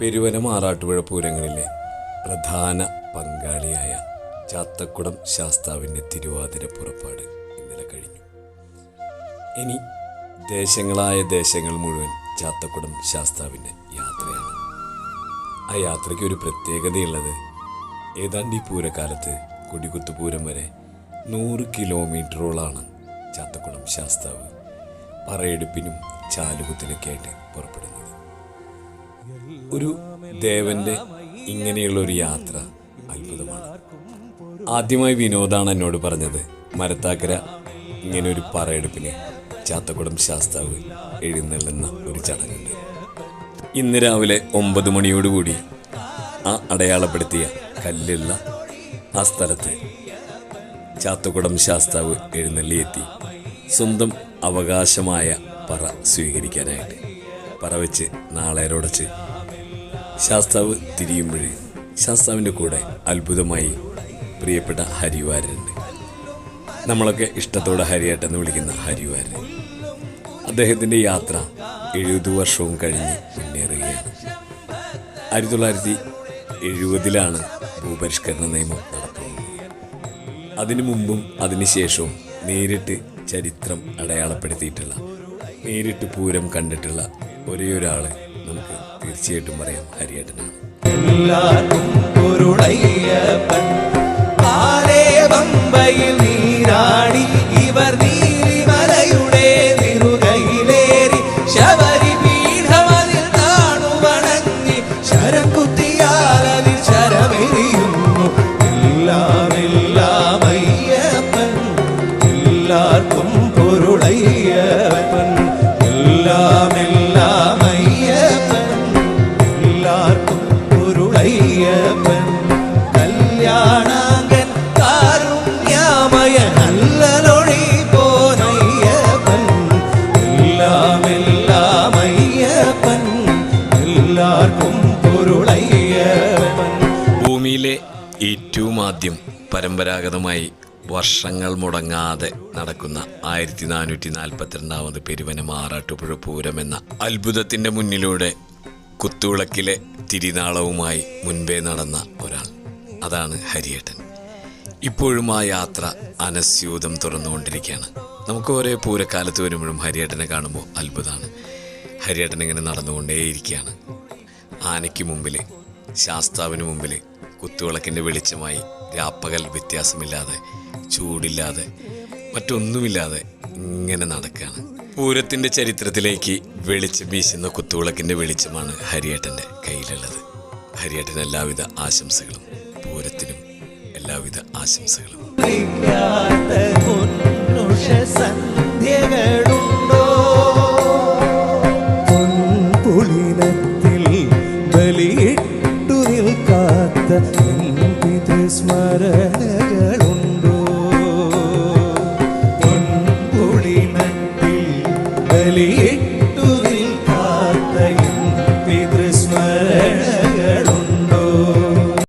പെരുവന മാറാട്ടുപുഴ പൂരങ്ങളിലെ പ്രധാന പങ്കാളിയായ ചാത്തക്കുടം ശാസ്താവിന്റെ തിരുവാതിര പുറപ്പാട് ഇന്നലെ കഴിഞ്ഞു. ഇനി ദേശങ്ങളായ ദേശങ്ങൾ മുഴുവൻ ചാത്തക്കുടം ശാസ്താവിന്റെ യാത്രയാണ്. ആ യാത്രയ്ക്ക് ഒരു പ്രത്യേകതയുള്ളത് ഏതാണ്ട് ഈ പൂരക്കാലത്ത് കൊടികുത്ത് പൂരം വരെ നൂറ് കിലോമീറ്ററോളാണ് ചാത്തക്കുളം ശാസ്താവ് പറയെടുപ്പിനും ചാലുകുത്തിനൊക്കെ ആയിട്ട് പുറപ്പെടുന്നത്. ഒരു ദേവന്റെ ഇങ്ങനെയുള്ള ഒരു യാത്ര അത്ഭുതമാണ്. ആദ്യമായി വിനോദാണ് എന്നോട് പറഞ്ഞത്. മരത്താക്കര ഇങ്ങനെ ഒരു പറയെടുപ്പിന് ചാത്തക്കുടം ശാസ്താവ് എഴുന്നള്ളുന്ന ഒരു ചടങ്ങുണ്ട്. ഇന്ന് രാവിലെ ഒമ്പത് മണിയോടുകൂടി ആ അടയാളപ്പെടുത്തിയ കല്ലുള്ള ആ സ്ഥലത്ത് ചാത്തക്കുടം ശാസ്താവ് എഴുന്നള്ളിയെത്തി. സ്വന്തം അവകാശമായ പറ സ്വീകരിക്കാനായിട്ട്. പറ വെച്ച് നാളേരോടച്ച് ശാസ്താവ് തിരിയുമ്പോഴേ ശാസ്താവിന്റെ കൂടെ അത്ഭുതമായി പ്രിയപ്പെട്ട ഹരിവാരനുണ്ട്. നമ്മളൊക്കെ ഇഷ്ടത്തോടെ ഹരിയേട്ടെന്ന് വിളിക്കുന്ന ഹരിവാരൻ. അദ്ദേഹത്തിന്റെ യാത്ര എഴുപത് വർഷവും കഴിഞ്ഞ് മുന്നേറുകയാണ്. ആയിരത്തി തൊള്ളായിരത്തി എഴുപതിലാണ് ഭൂപരിഷ്കരണ നിയമം നടത്തുന്നത്. അതിനു മുമ്പും അതിനുശേഷവും നേരിട്ട് ചരിത്രം അടയാളപ്പെടുത്തിയിട്ടുള്ള നേരിട്ട് പൂരം കണ്ടിട്ടുള്ള ഒരേ ഒരാളെ നമുക്ക് തീർച്ചയായിട്ടും പറയാം ഹരിയേട്ടനാണ്. എല്ലാവർക്കും നീരാടി ഇവർ താണു വണങ്ങി ശരം കുത്തിയാൽ അതിൽ എല്ലാം എല്ലാം അയ്യപ്പൻ. എല്ലാവർക്കും പരമ്പരാഗതമായി വർഷങ്ങൾ മുടങ്ങാതെ നടക്കുന്ന ആയിരത്തി നാനൂറ്റി നാൽപ്പത്തിരണ്ടാമത് പെരുവന മാറാട്ടുപുഴ പൂരം എന്ന അത്ഭുതത്തിന്റെ മുന്നിലൂടെ കുത്തുവിളക്കിലെ തിരിനാളവുമായി മുൻപേ നടന്ന ഒരാൾ. അതാണ് ഹരിയേട്ടൻ. ഇപ്പോഴും ആ യാത്ര അനസ്യൂതം തുറന്നുകൊണ്ടിരിക്കുകയാണ്. നമുക്ക് ഓരോ പൂരക്കാലത്ത് വരുമ്പോഴും ഹരിയേട്ടനെ കാണുമ്പോൾ അത്ഭുതമാണ്. ഹരിയേട്ടൻ ഇങ്ങനെ നടന്നുകൊണ്ടേയിരിക്കുകയാണ്. ആനയ്ക്ക് മുമ്പിൽ ശാസ്താവിന് മുമ്പിൽ കുത്തുവിളക്കിന്റെ വെളിച്ചമായി രാപ്പകൽ വ്യത്യാസമില്ലാതെ ചൂടില്ലാതെ മറ്റൊന്നുമില്ലാതെ ഇങ്ങനെ നടക്കുകയാണ്. പൂരത്തിന്റെ ചരിത്രത്തിലേക്ക് വെളിച്ചം വീശുന്ന കുത്തുവിളക്കിന്റെ വെളിച്ചമാണ് ഹരിയേട്ടന്റെ കയ്യിലുള്ളത്. ഹരിയേട്ടൻ എല്ലാവിധ ആശംസകളും പൂരത്തിനും എല്ലാവിധ ആശംസകളും. സന്ധ്യകളുണ്ടോ?